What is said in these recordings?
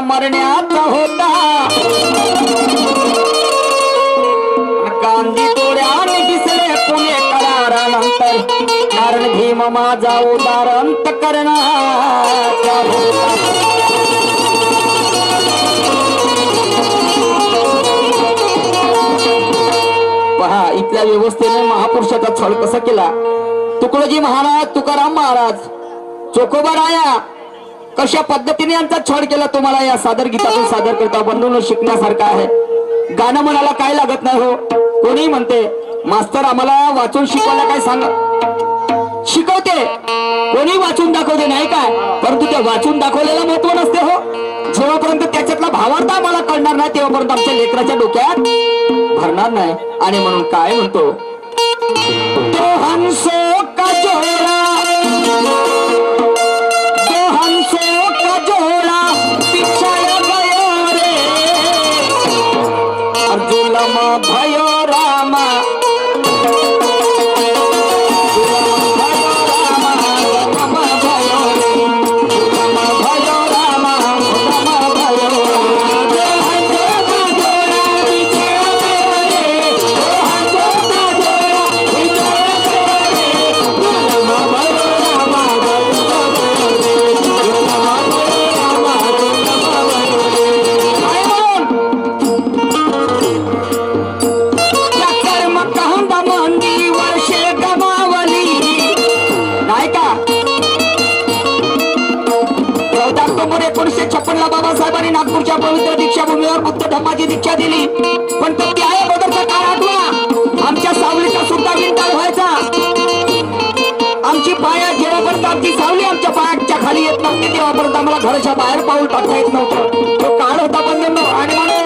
मरण्याचा होता. गांधी तोड्याने दिसले पुणे करारानंतर. कारण भीम माझा उदार अंत करण्याचा होता. पहा इथल्या व्यवस्थेने महापुरुषाचा छळ कसा केला? तुकडोजी महाराज तुकाराम महाराज चोखोबा राया कशा पद्धतीने यांचा छळ केला तुम्हाला या सादर गीतातून सादर करता? बंधून शिकण्यासारखं आहे. गाणं म्हणायला काय लागत नाही हो? कोणी म्हणते मास्तर आम्हाला वाचून शिकवायला काय सांग शिकवते. कोणी वाचून दाखवते नाही काय? परंतु ते वाचून दाखवलेलं महत्त्व नसते हो. जेव्हापर्यंत त्याच्यातला भावार्थ आम्हाला कळणार नाही तेव्हापर्यंत आमच्या लेकराच्या डोक्यात भरणार नाही. आणि म्हणून काय म्हणतो? तो हंसो दीक्षाभूमीवर दीक्षा दिली. पण तो त्या बदलचा काळ आठवा. आमच्या सावलीचा सुद्धा विंटाळ व्हायचा. आमची पाया जेव्हापर्यंत आमची सावली आमच्या पायाच्या खाली येत नव्हती तेव्हापर्यंत आम्हाला घराच्या बाहेर पाऊल टाकता येत नव्हतं. तो काळ होता पण आणि म्हणून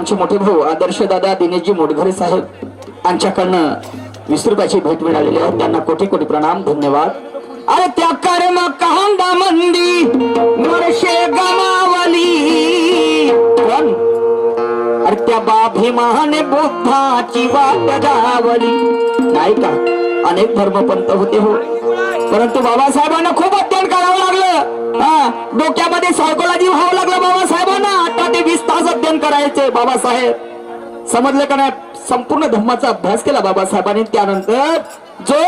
आमचे मोठे भाऊ आदर्श दादा दिनेशजी मोडघरे साहेब यांच्याकडनं वीस भेट मिळालेली आहे. त्यांना कोटी कोटी प्रणाम धन्यवाद. अरे त्या कर्म कांदा मंदी वर्षे गमावली. पण अरे त्या बाभिमाने बुद्धाची वाट धावली नाही का? अनेक धर्मपंत होते हो. परंतु बाबासाहेबांना खूप अध्ययन करावं लागलं. हा डोक्यामध्ये सायकोलॉजी व्हावं लागलं बाबासाहेबांना. आता वीस तास अध्ययन करायचे बाबासाहेब. समजलं का नाही? संपूर्ण धम्माचा अभ्यास केला बाबासाहेबांनी. त्यानंतर जो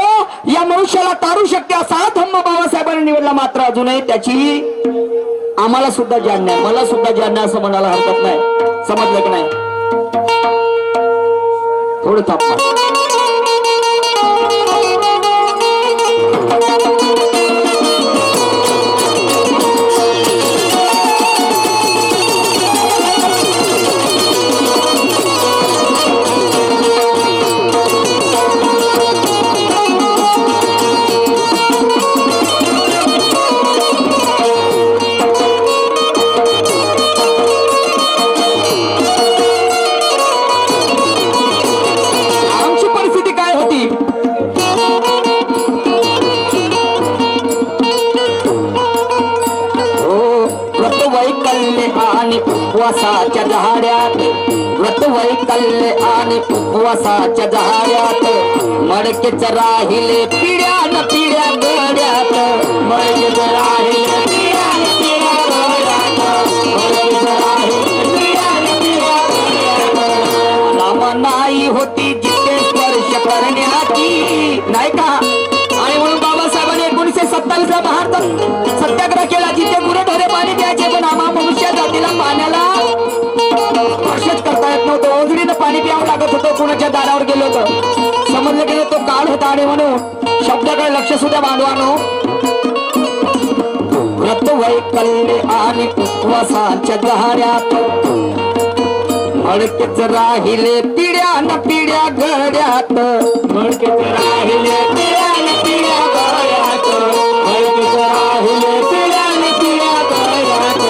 या मनुष्याला तारू शकते असा धम्म बाबासाहेबांनी निवडला मात्र अजूनही त्याची आम्हाला सुद्धा ज्ञान नाही. मला सुद्धा ज्ञान नाही असं म्हणायला हरकत नाही. समजलं की नाही? थोडं तापमान कोणाच्या दारावर गेलो होतो. समजलं गेलं तो काळ होता आणि म्हणून शब्दाकडे लक्ष सुद्धा बांधवानो हो. व्रत वैकल्य आणि उपवासाच्या दहाऱ्यात मडकेच राहिले पिढ्या न पिढ्या गड्यात मडकेच राहिले पिढ्या न पिढ्या गड्यात मडकेच राहिले पिढ्या न पिढ्या गड्यात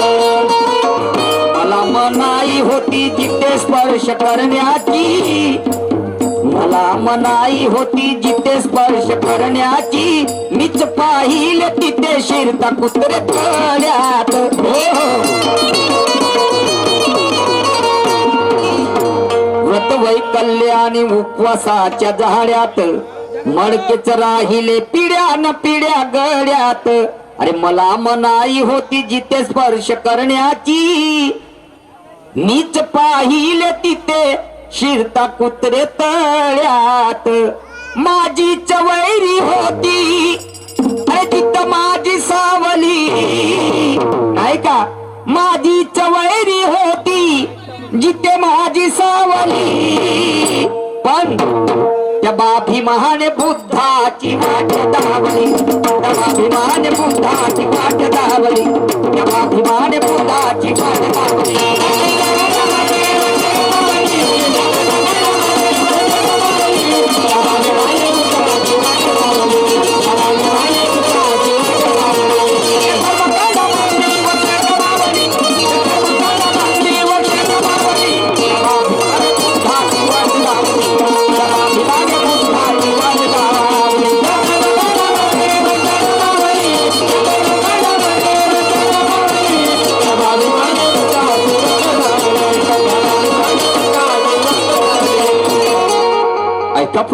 मला मनाई होती जिथे स्पर्श करण्याची. मला मनाई होती जिथे स्पर्श करण्याची. मीच पाहिले तिथे शिरता कुत्रे तळ्यात हो, व्रत वैकल्य आणि उपवासाच्या झाड्यात. मडकेच राहिले पिढ्या न पिढ्या गड्यात. अरे मला मनाई होती जिथे स्पर्श करण्याची. मीच पाहिले तिथे शिरता कुत्रे तळ्यात. माझी चवैरी होती. अरे तिथं माझी सावली. ऐका का माझी चवैरी होती जिथे माझी सावली. पण त्या बाभिमाने बुद्धाची वाट दावली त्या बुद्धाची वाट दावली त्या बाभिमान बुद्धाची वाट दावली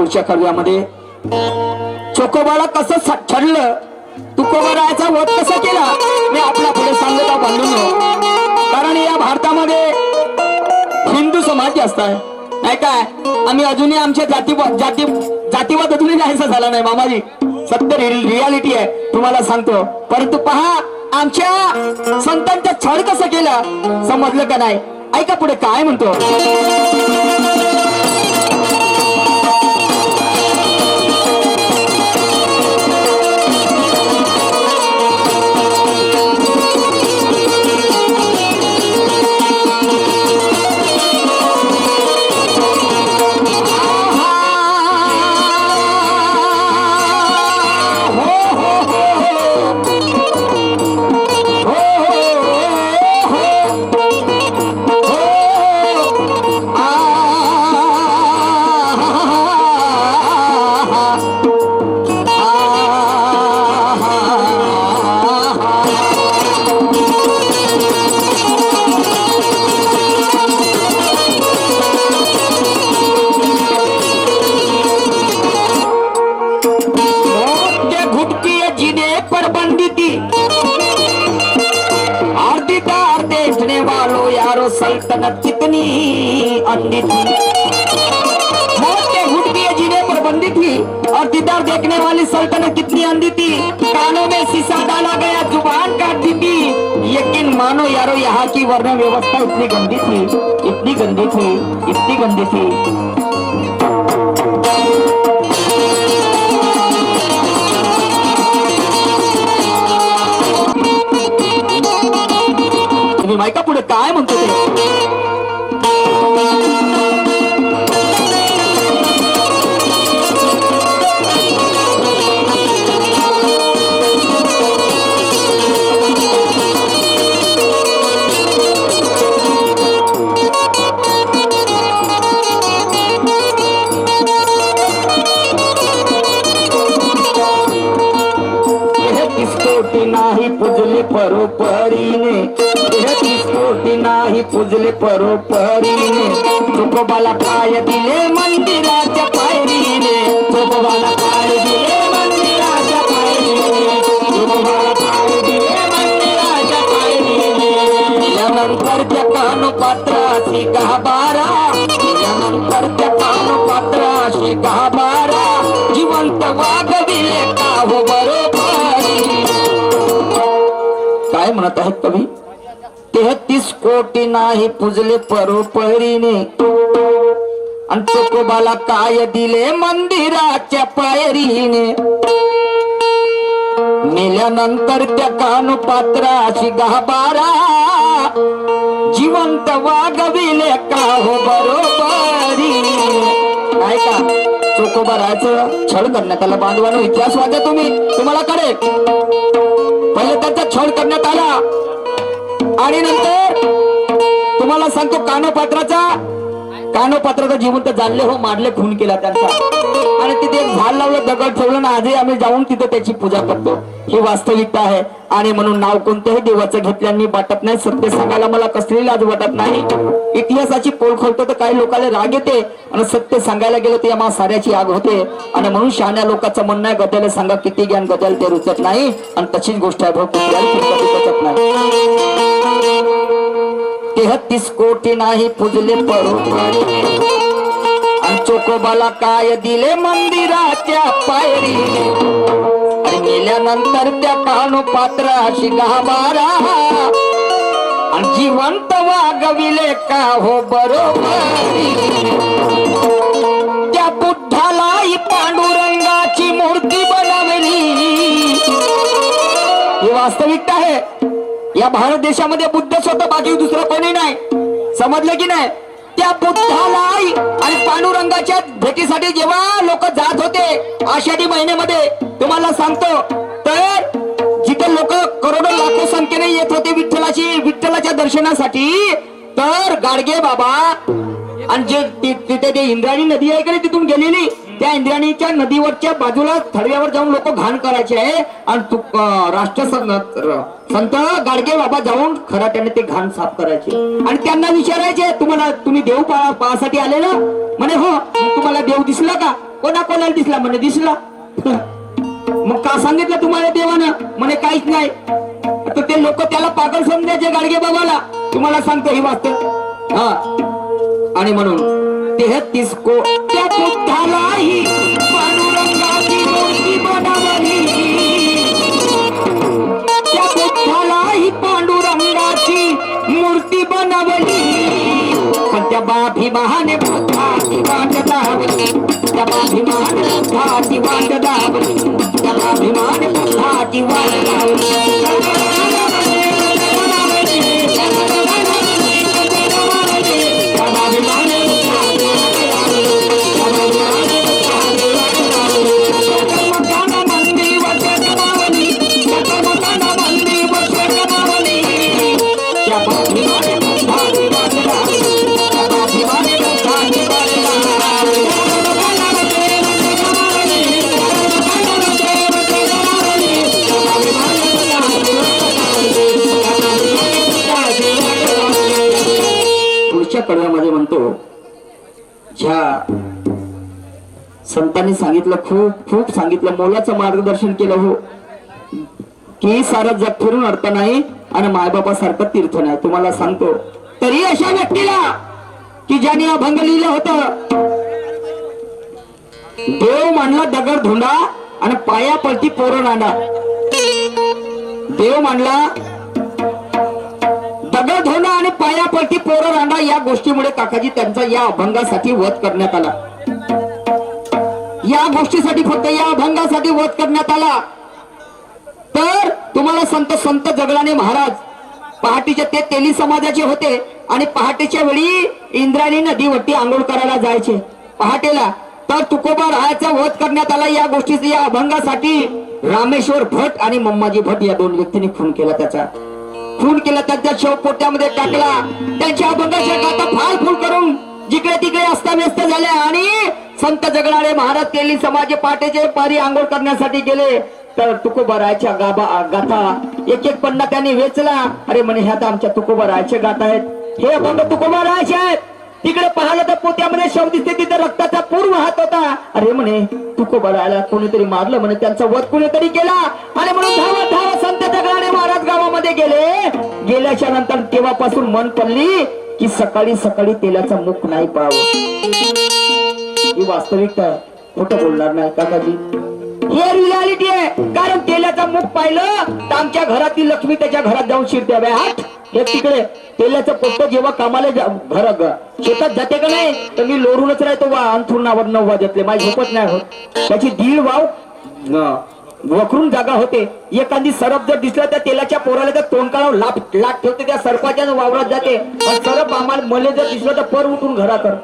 पुढच्या चोकोबाला कसं ठरलं? तुकोबारायचा वध कसा केला? मी आपला पुढे सांगत आहो बांधून कारण या भारतामध्ये हिंदू समाज जास्त आहे. नाही काय आम्ही अजूनही आमच्या जाती जाती जातीवाद अजूनही नाहीसा झाला नाही मामाजी. सत्य रियालिटी आहे तुम्हाला सांगतो. परंतु पहा आमच्या संतांचा छळ कसं केलं? समजलं का नाही? ऐका पुढे काय म्हणतो? सल्तनत कितनी अंधी थी। मोटे घुटकी जिने पर बंदी थी और दीदार देखने वाली सल्तनत कितनी अंधी थी। कानों में शीशा डाला गया, ज़ुबान काटती थी। यकीन मानो यारो, यहाँ की वर्ण व्यवस्था इतनी गंदी थी, इतनी गंदी थी, इतनी गंदी थी। तुम्ही माहिका पुढे काय म्हणतो ते? कोटी नाही पुजली परोपरीने. तेहतीस कोटी नाही पुजली परोपरीने. तुकोबाला पाय दिले मंदिराच्या पायरीने. तुकोबाला पाय दिले मंदिराच्या पायरीने. तुकोबाला पाय दिले मंदिराच्या पायरीने. यानंतर त्या कानोपात्राशी गाभारा यानंतर त्या कानोपात्राशी गाभारा जिवंत वागविले म्हणत आहेत कवी तेहतीस कोटी नाही पुजले परोपरीने आणि चोकोबाला काय दिले मंदिराच्या पायरीने. मेल्यानंतर त्या कानपात्राशी गाबारा जिवंत वागविले का हो बरोबरी. काय का चोकोबा राहायचं छळ करण्यात आला. बांधवानो इतिहास वाचा तुम्ही. तुम्हाला कळेल. पहिले त्यांचा छळ करण्यात आला. आणि नंतर तुम्हाला सांगतो कानोपात्राचा कानोपात्राचा जिवंत जाणले हो मारले खून केला त्यांचा. आणि तिथे एक झाड लावलं दगड ठेवलं ना आजही आम्ही जाऊन तिथे त्याची पूजा करतो. ही वास्तविकता आहे. आणि म्हणून नाव कोणत्याही देवाचं घेतल्याने वाटत नाही. सत्य सांगायला मला कसली लाज वाटत नाही. इतिहासाची पोल खोलतो तर काही लोकांना राग येते. आणि सत्य सांगायला गेलं तर या साऱ्याची आग होते. आणि म्हणून शहाण्या लोकांचं म्हणणं आहे गद्याला सांगा किती ज्ञान गद्याला ते रुचत नाही. आणि तशीच गोष्ट आहे भाऊ कुठल्याही रुचत नाही. तेहतीस कोटी नाही पुजले परोपरी आणि चोकोबाला काय दिले मंदिराच्या पायरी? आणि त्या कानो पात्राशी गाभारा. आणि जिवंत वागविले का हो बरोबर? त्या बुद्धाला ही पांडुरंगाची मूर्ती बनवली. ही वास्तविकता आहे. या भारत देशामध्ये बुद्ध स्वतः बाकी दुसरं कोणी नाही. समजलं की नाही? त्या बुद्धाला आणि पांडुरंगाच्या भेटीसाठी जेव्हा लोक जात होते आषाढी महिन्यामध्ये तुम्हाला सांगतो तर जिथे लोक करोडो लाखो संख्येने येत होते विठ्ठलाची विठ्ठलाच्या दर्शनासाठी तर गाडगे बाबा. आणि जे तिथे ते इंद्राणी नदी आहे का तिथून गेलेली त्या इंद्राणीच्या नदीवरच्या बाजूला थडव्यावर जाऊन लोक घाण करायचे आहे. आणि राष्ट्र संत गाडगे बाबा जाऊन खराट्याने ते घाण साफ करायचे. आणि त्यांना विचारायचे तुम्हाला तुम्ही देव पाहासाठी आले ना? म्हणे हो. तुम्हाला देव दिसला का? कोणा कोणाला दिसला? म्हणे दिसला. मग का सांगितलं तुम्हाला देवानं? म्हणे काहीच नाही. तर ते लोक त्याला पागल समजायचे गाडगे बाबाला. तुम्हाला सांगतो ही वाचतो हा. आणि म्हणून तेहतीस को त्या बुद्धालाही पांडुरंगाची मूर्ती बनवली. त्या बुद्धालाही पांडुरंगाची मूर्ती बनवली. पण त्या बाभिमाने बुद्धाची वाट त्या बाभिमाने बुद्धाची वाट दाबली त्या बाभिमाने बुद्धाची वाट संतांनी सांगितलं खूप खूप सांगितलं. मोलाचं मार्गदर्शन केलं हो. की सारं जग फिरून अर्थ नाही आणि मायबापासारखं तीर्थ नाही. तुम्हाला सांगतो. तरी अशा व्यक्तीला की ज्याने अभंग लिहिलं होत देव मांडला दगड धुंडा आणि पाया पलटी पोरण आणा देव मांडला दगड धुंडा आणि पाया पलटी पोरं रांडा या गोष्टीमुळे काकाजी त्यांचा या अभंगासाठी वध करण्यात आला. या गोष्टीसाठी फक्त या अभंगासाठी वध करण्यात आला. तर तुम्हाला संत संत जगलाने महाराज पहाटेचे ते तेली समाजाचे होते आणि पहाटेच्या वेळी इंद्रायणी नदीवरती आंघोळ करायला जायचे. पहाटेला तर तुकोबा राहायचा वध करण्यात आला या गोष्टीचा या अभंगासाठी रामेश्वर भट आणि मम्माजी भट या दोन व्यक्तींनी खून केला त्याचा. खून केला त्यांच्या शवपोट्यामध्ये टाकला. त्यांच्या अभंगाच्या गाथा फाल फुल करून जिकडे तिकडे अस्ताव्यस्त झाल्या आणि संत जगणारे महाराज केली समाज पाटेचे पारी आंघोळ करण्यासाठी गेले. तर तुकोबरायच्या गाबा गाथा एक एक पन्ना त्यांनी वेचला. अरे म्हणे ह्या तर आमच्या तुकोबरायचे गाथा आहेत. हे अभंग तुकोबरायचे आहेत. तिकडे पाहिलं तर पोत्यामध्ये शव दिसते तिथे रक्ताचा पूर वाहत होता. अरे म्हणे तुकोबरायला कोणीतरी मारलं म्हणे त्यांचा वध कोणीतरी केला. आणि म्हणून धावा धावा संत जगणारे महाराज गावामध्ये गेले. गेल्याच्यानंतर तेव्हापासून मन पडली की सकाळी सकाळी तेलाचा मुख नाही पाहावं. ही वास्तविकता खोटं बोलणार नाही काकाजी. हे रियालिटी आहे. कारण तेलाचा मुख पाहिलं तर आमच्या घरातील लक्ष्मी त्याच्या घरात जाऊन शिरते. बे हात हे तिकडे. तेलाचं पोट्ट जेव्हा कामाला जा- घर शेतात जाते का नाही? तर मी लोरूनच राहतो वा अंथरुणावर नऊ वाजतले. माझी झोपत नाही होत. त्याची दीड वाव वखरून जागा होते. एखादी सरप जर दिसला त्या तेलाच्या पोराला तर तोंड काढून लाप लाट ठेवते. त्या सरपाच्या वावरात जाते. आणि सरप आम्हाला मले जर दिसलं तर पर उठून घरा कर.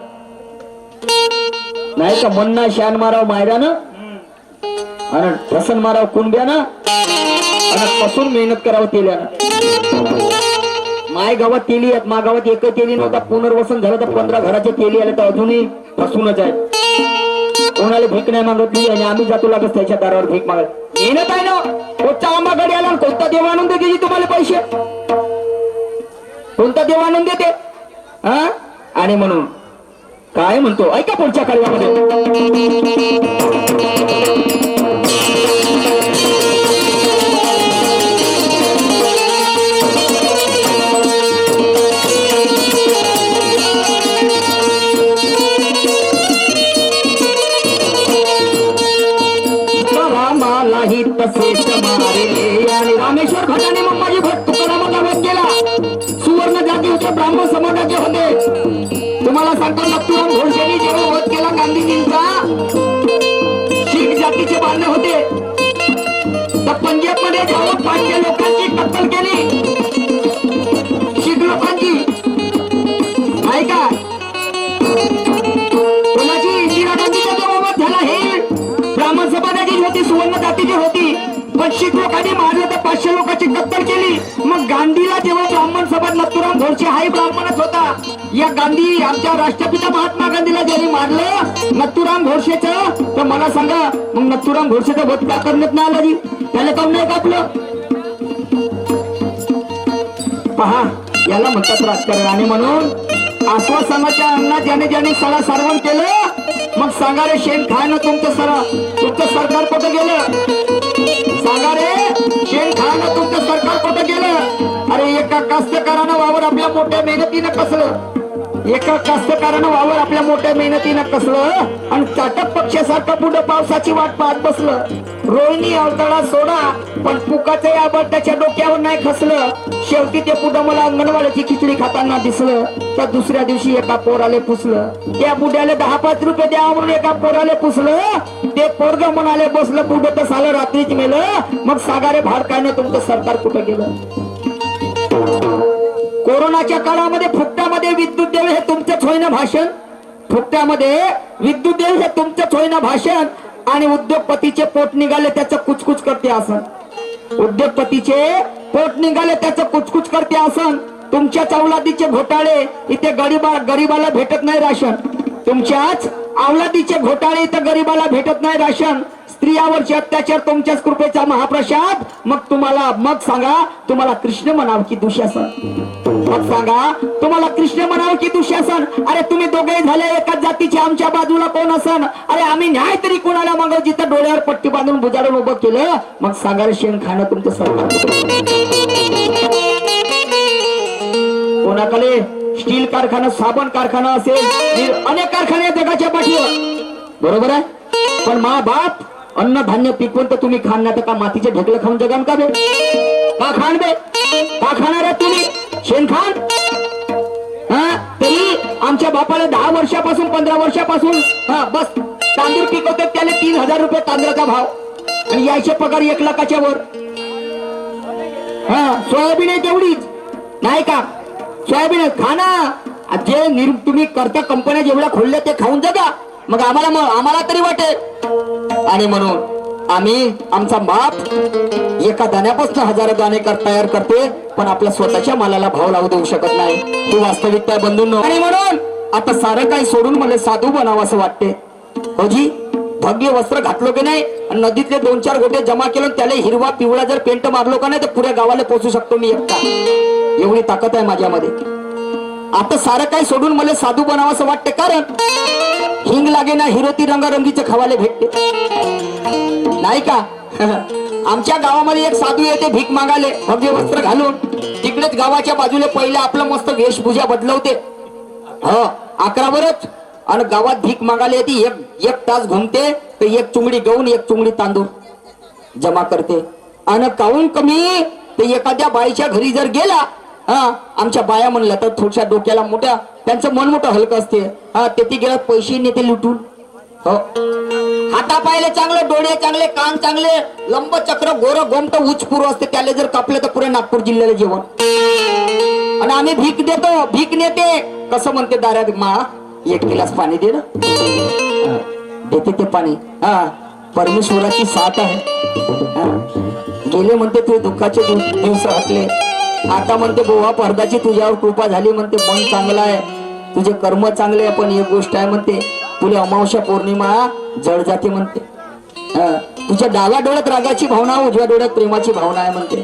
नाही का मन्ना शान माराव मायरानं आणि ठसन माराव कुंब्यानं आणि कसून मेहनत करावं तेल्यानं. माय गावात तेली आहेत मा गावात एक तेली नव्हता पुनर्वसन झालं तर पंधरा घराचे तेली आले तर अजूनही फसूनच आहेत. कोणाला भीक नाही मागतली आणि आम्ही जातो लागत त्याच्या दारावर भीक मागत मेहनत आहे ना? कोणता आंबाकडे आला आणि कोणता देव आणून देते तुम्हाला पैसे? कोणता देव आणून देते? हा? आणि म्हणून काय म्हणतो? ऐका पुढच्या कार्यामध्ये समाजाची होती सुवर्ण जातीची होती पण शीख लोकांनी मारलं तर पाचशे लोकांची कत्तल केली. मग गांधीला जेव्हा ब्राह्मण समाज नथुराम घोडसे हाही ब्राह्मणच होता या गांधी आमच्या राष्ट्रपिता महात्मा गांधीला ज्यांनी मारलं नथुराम घोडसेच तर मला सांगा मग नथुराम घोडसेचा वध का करण्यात नाही आलं त्याला काम नाही कापलं पहा याला म्हणतात राजकारण. आणि म्हणून आश्वासनाच्या अन्नात ज्याने ज्याने सरा सारवण केलं मग सांगा रे शेण खाय ना तुमचं सर. तुमचं सरकार कुठं गेलं? सांगा रे शेण खाय ना तुमचं सरकार कुठं गेलं? अरे एका कास्तकारानं वावर आपल्या मोठ्या मेहनतीनं कसलं एका कास्तकारानं वावर आपल्या मोठ्या मेहनतीनं कसलं आणि चाटक पक्षासारखं पुढं पावसाची वाट पाहत बसलं. रोहिणी अवतळा सोडा पण पुकाचं याबत त्याच्या डोक्यावर नाही खसलं. शेवटी ते पुढं मला अंगणवाड्याची खिचडी खाताना दिसलं. तर दुसऱ्या दिवशी एका पोराले पुसलं. त्या बुड्याला दहा पाच रुपये द्या म्हणून एका पोराले पुसलं. ते पोरग म्हणाले बसलं पुढं तर सालं रात्रीच मेलं. मग सागारे भाडकाने तुमचं सरकार कुठं गेलं? कोरोनाच्या काळामध्ये फुट्ट्यामध्ये विद्युत देव हे तुमचं होईना भाषण. फुट्ट्यामध्ये विद्युत देव हे तुमचं होईना भाषण. आणि उद्योगपतीचे पोट निघाले त्याचं कुचकुच करते आसन. उद्योगपतीचे पोट निघाले त्याचं कुचकुच करते आसन. तुमच्याच अवलादीचे घोटाळे इथे गरीबा गरीबाला भेटत नाही राशन. तुमच्याच अवलादीचे घोटाळे इथं गरीबाला भेटत नाही राशन. स्त्रियावरचे अत्याचार तुमच्याच कृपेचा महाप्रसाद. मग तुम्हाला मग सांगा तुम्हाला कृष्ण म्हणावं की दुशासन. मग सांगा. तुम्हाला कृष्ण म्हणावं की दुशासन अरे तुम्ही दोघे झाले एकाच जातीचे आमच्या बाजूला कोण असन? अरे आम्ही न्याय तरी कोणाला मागव? जिथं डोळ्यावर पट्टी बांधून बुजाडून उभं केलं मग सांगा रे शेण खाणं तुमचं सरकार. कोणाकडे? स्टील कारखाना साबण कारखाना असेल अनेक कारखाने आहेत जगाच्या पाठीवर. बरोबर आहे? पण मा बाप अन्न धान्य पिकवून तर तुम्ही खाणार तर का मातीचे ढेकलं खाऊन जगान का बे? का खाण बे? का खाणार आहे तुम्ही? शेणखान हा तरी आमच्या बापाला दहा वर्षापासून पंधरा वर्षापासून हा बस तांदूळ पिकवतात त्याला तीन हजार रुपये तांदळाचा भाव. आणि यायचे पगार एक लाखाच्या वर. हा सोयाबीन आहे तेवढीच नाही का? सोयाबीन खाना जे निर तुम्ही करता कंपन्या जेवढ्या खोलल्या ते खाऊन जगा. मग आम्हाला मग आम्हाला तरी वाटेल. आणि म्हणून आम्ही आमचा माप एका दाण्यापासून हजारो दाणे तयार करते पण आपल्या स्वतःच्या मालाला भाव लावू देऊ शकत नाही. ही वास्तविकता बंधून. आणि म्हणून आता सारं काही सोडून मला साधू बनावं असं वाटते. होजी भव्य वस्त्र घातलो की नाही? आणि नदीतले दोन चार गोटे जमा केलं त्याला हिरवा पिवळा जर पेंट मारलो का नाही तर पुऱ्या गावाला पोचू शकतो मी एकटा. एवढी ताकद आहे माझ्यामध्ये. आता सारं काही सोडून मला साधू बनावं असं वाटते कारण हिंग लागे ना हिरोती रंगारंगीचे खवाले भेटते. नाही का? आमच्या गावामध्ये एक साधू येते भीक मागाले भव्य वस्त्र घालून. तिकडेच गावाच्या बाजूला पहिले आपलं मस्त वेशभूषा बदलवते. ह अकरावरच. आणि गावात भीक मागायला येते एक एक तास घुमते तर एक चुंगडी गहून एक चुंगडी तांदूळ जमा करते. आणि काहून कमी? तर एखाद्या बाईच्या घरी जर गेला हा आमच्या बाया म्हणल्या तर थोडच्या डोक्याला मोठ्या त्यांचं मन मोठं हलकं असते. हा ते ती गेल्यात पैसे नेते लुटून. हो. हाता पायले चांगले डोळे चांगले कान चांगले लंब चक्र गोर गोमट उच पूर्व असते. त्याला जर कापले तर पुरे नागपूर जिल्ह्याला जेवण. आणि आम्ही भीक देतो भीक नेते. कसं म्हणते दारात मा एक गिलास पाणी दे ना. देते ते पाणी. हा परमेश्वराची साथ आहे. गेले म्हणते तुझे दुःखाचे दिवस हटले आता म्हणते बोवा पडदाची तुझ्यावर कृपा झाली. म्हणते मन चांगलं आहे. तुझे कर्म चांगले आहे पण एक गोष्ट आहे म्हणते तुला अमावस्या पौर्णिमा जड जाते म्हणते. तुझ्या डाव्या डोळ्यात रागाची भावना उजव्या डोळ्यात प्रेमाची भावना आहे म्हणते.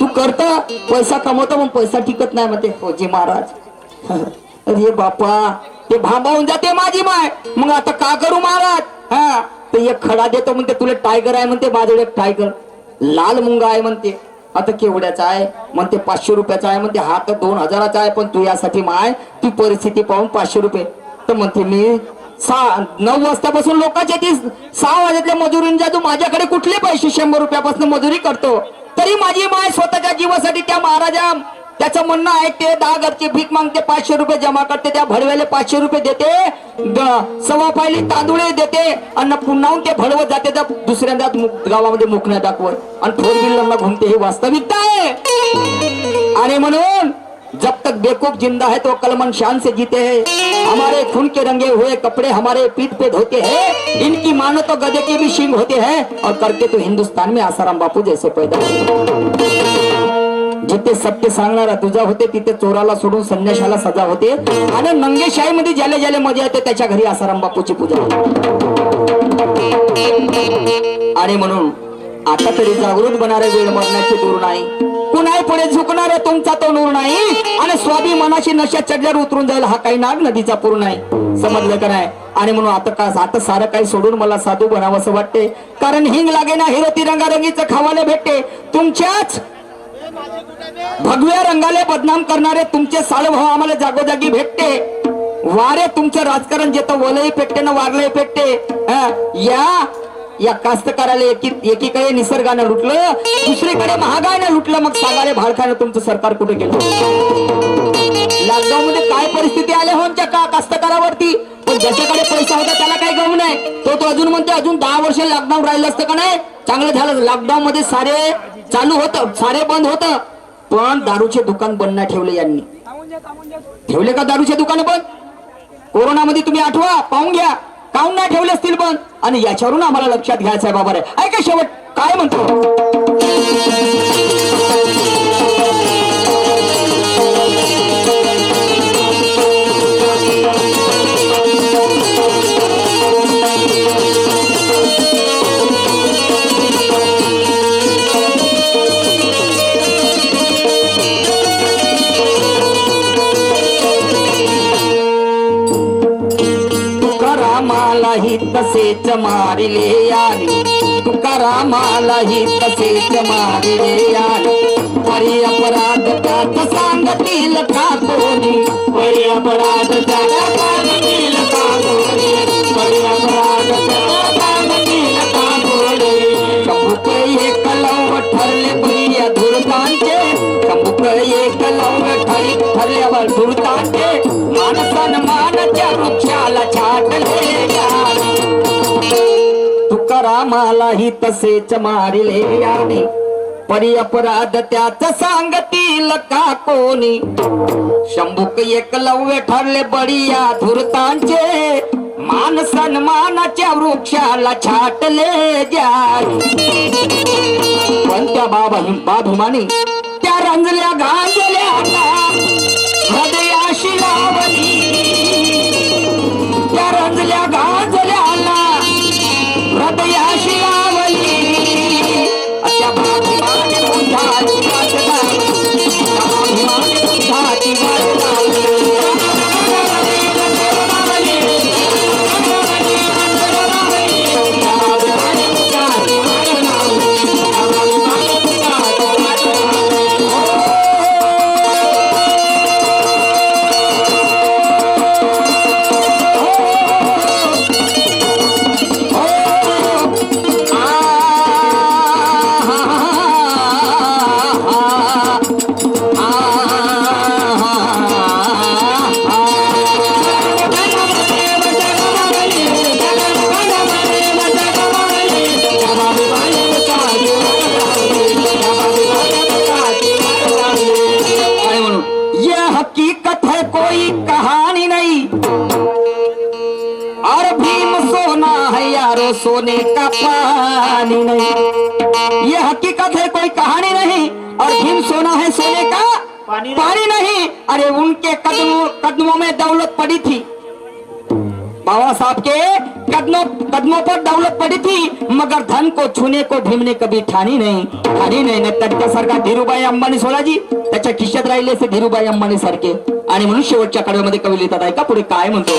तू करता पैसा कमवतो मग पैसा टिकत नाही म्हणते. हो फौजी महाराज. अरे बापा ते भांबावून जाते माझी माय. मग आता का करू महाराज? हा ते एक खडा देतो म्हणते तुला टायगर आहे म्हणते माझ्याकडे टायगर लाल मुंगा आहे म्हणते. आता केवढ्याचा आहे? म्हणते पाचशे रुपयाचा आहे. म्हणते हा तर दोन हजाराचा आहे पण तू यासाठी माय ती परिस्थिती पाहून पाचशे रुपये. तर म्हणते मी सहा नऊ वाजतापासून लोकांच्या ती सहा वाजतल्या मजुरींच्या तू माझ्याकडे कुठले पैसे? शंभर रुपयापासून मजुरी करतो. तरी माझी माय स्वतःच्या जीवासाठी त्या महाराजा त्याचं म्हणणं ऐकते दहा घरची भीक मागते पाचशे रुपये जमा करते त्या भडव्याला पाचशे रुपये देते सव्वा पाहिली तांदूळ देते आणि पुन्हा ते भडवत जाते तर दुसऱ्यांदा गावामध्ये मुकण्या दाखवत. आणि फोर व्हीलरला घुमते ही वास्तविकता आहे. आणि म्हणून जब तक बेकूफ जिंदा है तो कलमन शान से जीते हैं. हमारे खून के रंगे हुए कपड़े हमारे पीठ पे धोते हैं. इनकी मानो तो गधे के भी शिंग होते हैं. और करके तो हिंदुस्तान में आसाराम बापू जैसे पैदा जिथे सत्य सांगणारा तुझा होते तिथे चोराला सोडून संन्याशाला सजा होते. आणि मंगेशाही मध्ये ज्याला ज्याला मजा येते त्याच्या घरी आसाराम बापूची पूजा आणि म्हणून आता तरी जागृत बनारे वेळ मरण्याची दूर नाही. कुणाही पुढे झुकणारे तुमचा तो नूर नाही. आणि स्वाभिमानाशी नशा चढल्यावर उतरून जाईल हा काही नाग नदीचा पूर नाही. समजलं का नाही? आणि म्हणून आता का आता सारं काही सोडून मला साधू बनावं असं वाटते. कारण हिंग लागे ना हिरो तिरंगारंगीचं खावायला भेटते. तुमच्याच भगव्या रंगाले बदनाम करणारे तुमचे साळभाव हो, आम्हाला जागोजागी भेटते. वारे तुमचं राजकारण जेतं वलही पेटते ना वारलंही पेटते. या या कास्तकाराला एकी एकीकडे निसर्गानं लुटलं दुसरीकडे महागाईनं लुटलं मग सागारे भारखानं तुमचं सरकार कुठे गेलं? लॉकडाऊन मध्ये काय परिस्थिती आल्या होमच्या का कास्तकारावरती? पण ज्याच्याकडे पैसा होता त्याला काही गम नाही तो तो अजून म्हणते अजून दहा वर्ष लॉकडाऊन राहिलं असतं का नाही? चांगलं झालं. लॉकडाऊन मध्ये सारे चालू होतं सारे बंद होतं. पण दारूचे दुकान बंद नाही ठेवले यांनी. ठेवले का दारूचे दुकान बंद? कोरोनामध्ये तुम्ही आठवा पाहून घ्या. काऊन नाही ठेवले असतील पण आणि याच्यावरून आम्हाला लक्षात घ्यायचं आहे बाबा रे. ऐका शेवट काय म्हणतो? तसेच मारिले याने तुकारामालाही तसेच मारिले याने परी अपराध त्यात सांगतील का कोणी? परी अपराध त्यात सांगतील का कोणी? परी अपराध त्यात सांगतील का कोणी? शंभुक एक लव ठरले प्रिय धुरतांचे शंभुक एक लव ठरी ठरल्यावर धुरतांचे मानसन मानच्या वृक्षाला छाटले याने रामालाही तसेच मारिले याने परी अपराध त्याच सांगतील का कोणी? शंभुक एकलव्य ठरले बडिया धुरतांचे. मान सन्मानाच्या वृक्षाला छाटले जाय. पण त्या बाबा बाभिमानी त्या रंजल्या गांजल्या हृदयाशी लावली सोने का पानी नहीं। ये हकीकत है कोई कहानी नहीं। और भीम सोना है सोने का पानी नहीं। पानी नहीं। अरे उनके कदमों कदमों में दौलत पड़ी थी। बाबा साहब के कदमों कदमों पर दौलत पड़ी थी। मगर धन को छूने को भीम ने कभी ठानी नाही। ठानी नाही ना त्यांच्यासारखा धीरूभाई अंबानी सोलाजी त्याच्या खिशात राहिले असे धीरूभाई अंबानी सारखे आणि म्हणून शेवटच्या कडव्यामध्ये कवी लिहितात ऐका पुढे काय म्हणतो?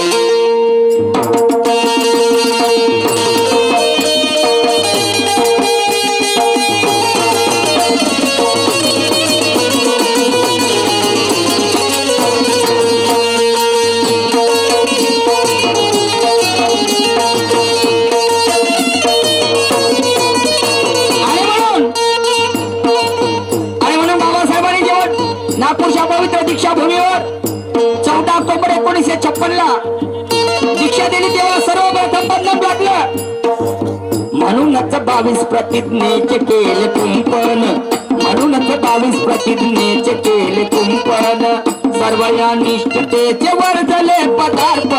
म्हणूनच बावीस प्रतिज्ञेचे केले कुंपण. म्हणूनच बावीस प्रतिज्ञेचे केले कुंपण. सर्व या निष्ठतेचे वर्धले पदार्पण. सर्व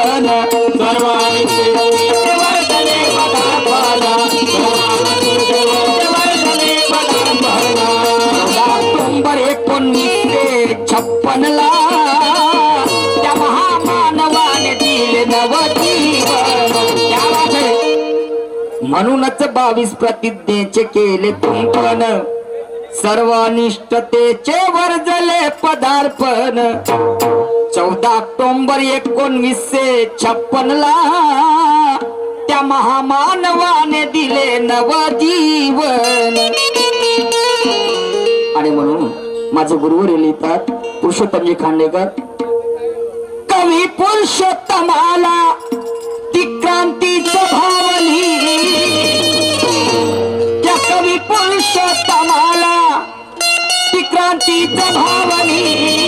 म्हणूनच बावीस प्रतिज्ञेचे केले कुंपण सर्वनिष्ठतेचे वर्जले पदार्पण. चौदा ऑक्टोंबर एकोणवीसशे छप्पन ला त्या महामानवाने दिले नवजीवन. आणि म्हणून माझे गुरुवर लिहितात पुरुषोत्तमजी खांडेकर कवी पुरुषोत्तमाला क्रांतीच भावनी.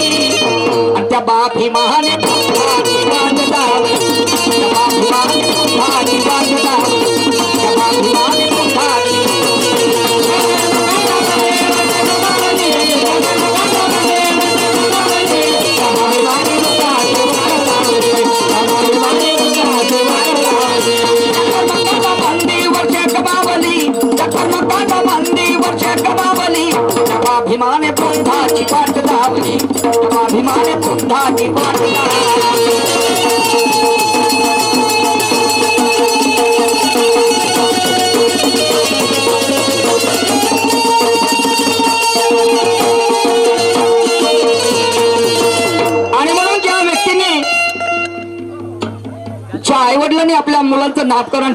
आपल्या मुलांचं नामकरण